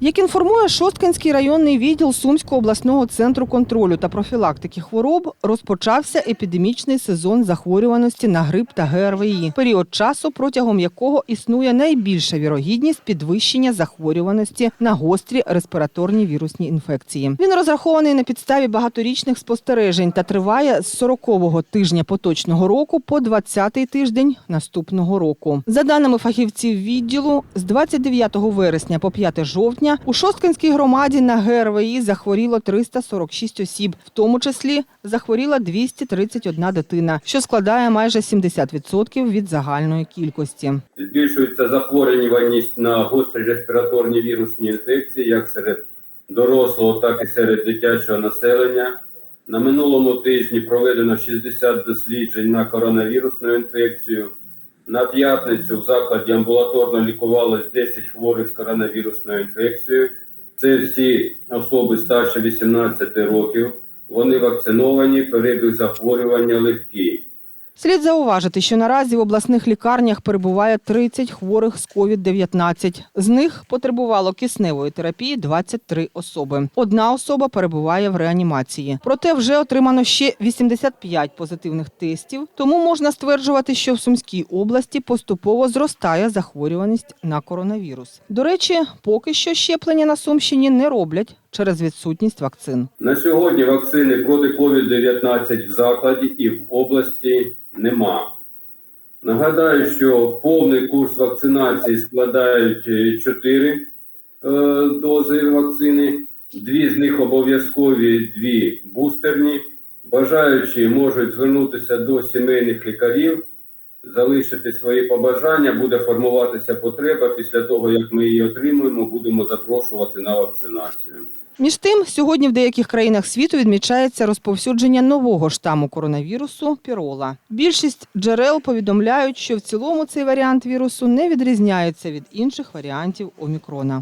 Як інформує Шосткинський районний відділ Сумського обласного центру контролю та профілактики хвороб, розпочався епідемічний сезон захворюваності на грип та ГРВІ, період часу, протягом якого існує найбільша вірогідність підвищення захворюваності на гострі респіраторні вірусні інфекції. Він розрахований на підставі багаторічних спостережень та триває з 40-го тижня поточного року по 20-й тиждень наступного року. За даними фахівців відділу, з 29 вересня по 5 жовтня у Шосткинській громаді на ГРВІ захворіло 346 осіб, в тому числі захворіла 231 дитина, що складає майже 70% від загальної кількості. Збільшується захворюваність на гострі респіраторні вірусні інфекції як серед дорослого, так і серед дитячого населення. На минулому тижні проведено 60 досліджень на коронавірусну інфекцію. На п'ятницю в закладі амбулаторно лікувалось 10 хворих з коронавірусною інфекцією. Це всі особи старше 18 років. Вони вакциновані, перебіг захворювання легкий. Слід зауважити, що наразі в обласних лікарнях перебуває 30 хворих з COVID-19. З них потребувало кисневої терапії 23 особи. Одна особа перебуває в реанімації. Проте вже отримано ще 85 позитивних тестів. Тому можна стверджувати, що в Сумській області поступово зростає захворюваність на коронавірус. До речі, поки що щеплення на Сумщині не роблять через відсутність вакцин. На сьогодні вакцини проти COVID-19 в закладі і в області нема. Нагадаю, що повний курс вакцинації складають 4 дози вакцини, дві з них обов'язкові, дві бустерні. Бажаючі можуть звернутися до сімейних лікарів, залишити свої побажання, буде формуватися потреба. Після того, як ми її отримуємо, будемо запрошувати на вакцинацію. Між тим, сьогодні в деяких країнах світу відмічається розповсюдження нового штаму коронавірусу пірола. Більшість джерел повідомляють, що в цілому цей варіант вірусу не відрізняється від інших варіантів омікрона.